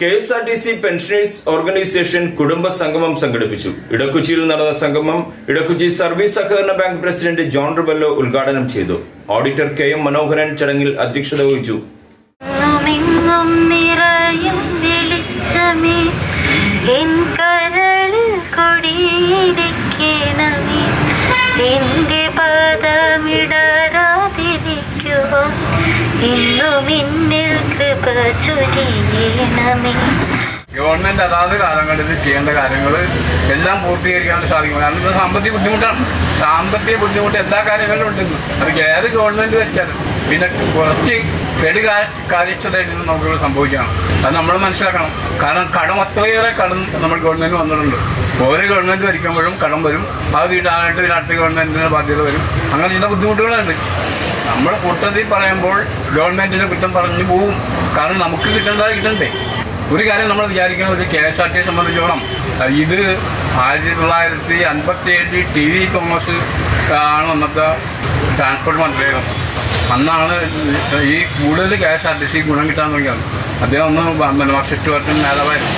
K S R T C pensioners organisation കുടുംബ സംഗമം സംഘടിപ്പിച്ചു. ഇടക്കുച്ചിയിൽ നടന്ന സംഗമം ഇടക്കുച്ചി സർവീസ് സഹകരണ ബാങ്ക് പ്രസിഡന്റ് ജോൺ റുബല്ലോ ഉദ്ഘാടനം ചെയ്തു. ഓഡിറ്റർ കെ എം മനോഹരൻ ചടങ്ങിൽ അധ്യക്ഷത വഹിച്ചു. എന്റെ പാദമിടരാതിരിക്കുവാൻ ഗവൺമെന്റ് അതാത് കാലങ്ങളിൽ ചെയ്യേണ്ട കാര്യങ്ങൾ എല്ലാം പൂർത്തീകരിക്കാൻ സാധിക്കും. കാരണം ഇത് സാമ്പത്തിക ബുദ്ധിമുട്ടാണ്. സാമ്പത്തിക ബുദ്ധിമുട്ട് എല്ലാ കാര്യങ്ങളിലും ഉണ്ടെന്ന്. അത് ഏത് ഗവൺമെന്റ് വെച്ചാലും പിന്നെ കുറച്ച് കെടു കാര്യക്ഷതയിൽ നിന്ന് നമുക്ക് സംഭവിക്കണം. അത് നമ്മൾ മനസ്സിലാക്കണം. കാരണം കടം അത്രയേറെ കടം നമ്മൾ ഗവൺമെന്റ് വന്നിട്ടുണ്ട്. ഓരോ ഗവൺമെന്റ് ഭരിക്കുമ്പോഴും കടം വരും. അത് തീട്ടാനായിട്ട് പിന്നെ അടുത്ത ഗവൺമെന്റിന് ബാധ്യത വരും. അങ്ങനെ ചില ബുദ്ധിമുട്ടുകളുണ്ട് നമ്മൾ കൂട്ടത്തിൽ പറയുമ്പോൾ ഗവൺമെന്റിനെ കുറ്റം പറഞ്ഞു പോവും. കാരണം നമുക്ക് കിട്ടേണ്ടത് കിട്ടണ്ടേ. ഒരു കാര്യം നമ്മൾ വിചാരിക്കുന്നത് കെ എസ് ആർ ടി സംബന്ധിച്ചോളം ഇത് ആയിരത്തി തൊള്ളായിരത്തി അൻപത്തി ഏഴിൽ ടി വി തോമസ് ആണ് അന്നത്തെ ട്രാൻസ്പോർട്ട് മന്ത്രിയായിരുന്നു. അന്നാണ് ഈ കൂടുതൽ K S R T C ഗുണം കിട്ടാൻ തുടങ്ങിയത്. അദ്ദേഹം ഒന്ന് മാർക്സിസ്റ്റ് പാർട്ടി നേതാവായിരുന്നു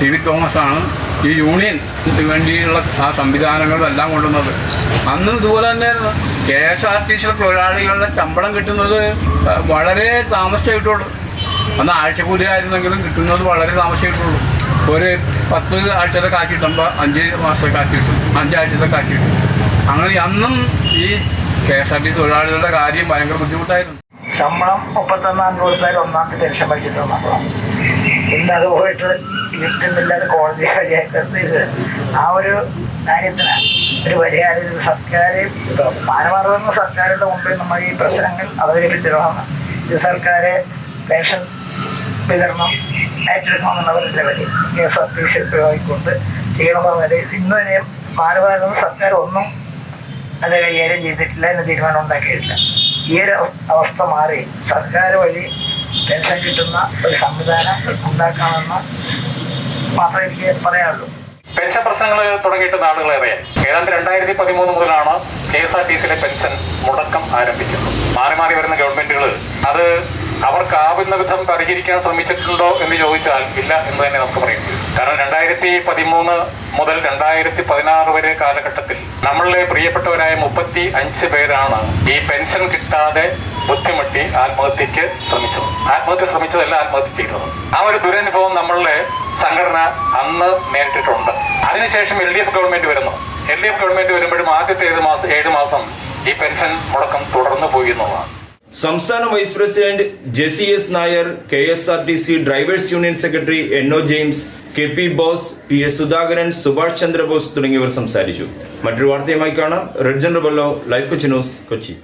ടി വി തോമസ് ആണ് ഈ യൂണിയൻ വേണ്ടിയുള്ള ആ സംവിധാനങ്ങളും എല്ലാം കൊണ്ടുവന്നത്. അന്ന് ഇതുപോലെ തന്നെ കെ എസ് ആർ ടി സിയിലെ തൊഴിലാളികളുടെ ശമ്പളം കിട്ടുന്നത് വളരെ താമസിച്ചേ കിട്ടുള്ളൂ അന്ന് ആഴ്ചക്കൂലി ആയിരുന്നെങ്കിലും കിട്ടുന്നത് വളരെ താമസിച്ചിട്ടുള്ളൂ ഒരു പത്ത് ആഴ്ചത്തെ കാറ്റ് കിട്ടുമ്പോൾ അഞ്ച് മാസത്തെ കാറ്റ് അഞ്ചാഴ്ചത്തെ കാറ്റ് അങ്ങനെ അന്നും ഈ കെ എസ് ആർ ടി തൊഴിലാളികളുടെ കാര്യം ഭയങ്കര ബുദ്ധിമുട്ടായിരുന്നു. ശമ്പളം മുപ്പത്തൊന്നാം കൊടുത്താൽ ഒന്നാം തീയതി പെൻഷൻ പറ്റിയിട്ട് നമ്മളാണ് ഇന്ന് അത് പോയിട്ട് കിട്ടുന്നില്ല കോടതി ആ ഒരു കാര്യത്തിന് ഒരു പരിഹാരം സർക്കാർ മാനമാർന്ന സർക്കാരുടെ മുമ്പിൽ നമ്മൾ ഈ പ്രശ്നങ്ങൾ അവതരിപ്പിച്ചിടണം. ഇത് സർക്കാർ പെൻഷൻ വിതരണം ഏറ്റെടുക്കണമെന്നുള്ളവരുടെ വഴി K S R T C ഉപയോഗിക്കൊണ്ട് ചെയ്യണമെന്ന വരെ ഇന്ന് വരെയും മാനമാർന്ന സർക്കാർ ഒന്നും അത് കൈകാര്യം ചെയ്തിട്ടില്ല എന്ന് തീരുമാനം ഉണ്ടാക്കിയിട്ടില്ല. ഈ ഒരു അവസ്ഥ മാറി. സർക്കാർ വഴി പെൻഷൻ കിട്ടുന്ന ഒരു സംവിധാനം ഉണ്ടാക്കാമെന്ന് മാത്രമേ എനിക്ക് പറയാനുള്ളൂ. പെൻഷൻ പ്രശ്നങ്ങൾ തുടങ്ങിയിട്ട് നാടുകളേറെ ഏതാണ്ട് രണ്ടായിരത്തി പതിമൂന്ന് മുതലാണ് കെ എസ് ആർ ടി സിയിലെ പെൻഷൻ മുടക്കം ആരംഭിക്കുന്നത്. മാറി മാറി വരുന്ന ഗവൺമെന്റുകൾ അത് അവർക്കാവുന്ന വിധം പരിഹരിക്കാൻ ശ്രമിച്ചിട്ടുണ്ടോ എന്ന് ചോദിച്ചാൽ ഇല്ല എന്ന് തന്നെ നമുക്ക് പറയാം കാരണം രണ്ടായിരത്തി പതിമൂന്ന് മുതൽ രണ്ടായിരത്തി പതിനാറ് വരെ കാലഘട്ടത്തിൽ നമ്മളിലെ പ്രിയപ്പെട്ടവരായ മുപ്പത്തി അഞ്ച് പേരാണ് ഈ പെൻഷൻ കിട്ടാതെ ബുദ്ധിമുട്ടി ആത്മഹത്യക്ക് ശ്രമിച്ചത്. ആത്മഹത്യ ശ്രമിച്ചതല്ല ആത്മഹത്യ ചെയ്തത്. ആ ഒരു ദുരനുഭവം നമ്മളിലെ സംഘടന അന്ന് നേരിട്ടിട്ടുണ്ട്. അതിനുശേഷം എൽ ഡി എഫ് ഗവൺമെന്റ് വരുന്നു. എൽ ഡി എഫ് ഗവൺമെന്റ് വരുമ്പോഴും ആദ്യത്തെ ഏഴ് മാസം ഏഴ് മാസം ഈ പെൻഷൻ മുടക്കം തുടർന്നു പോയി എന്നുള്ളതാണ്. സംസ്ഥാന vice president Jessy S Nair K S R T C drivers union secretary N O James K P Bose P S Sudhakaran Subhash Chandrabose തുടങ്ങിയവർ സംസാരിച്ചു. മറ്റൊരു വാർത്തയുമായി കാണാം. റെഡ് ജനറൽ ബല്ലോ ലൈഫ് കൊച്ചി ന്യൂസ് കൊച്ചി.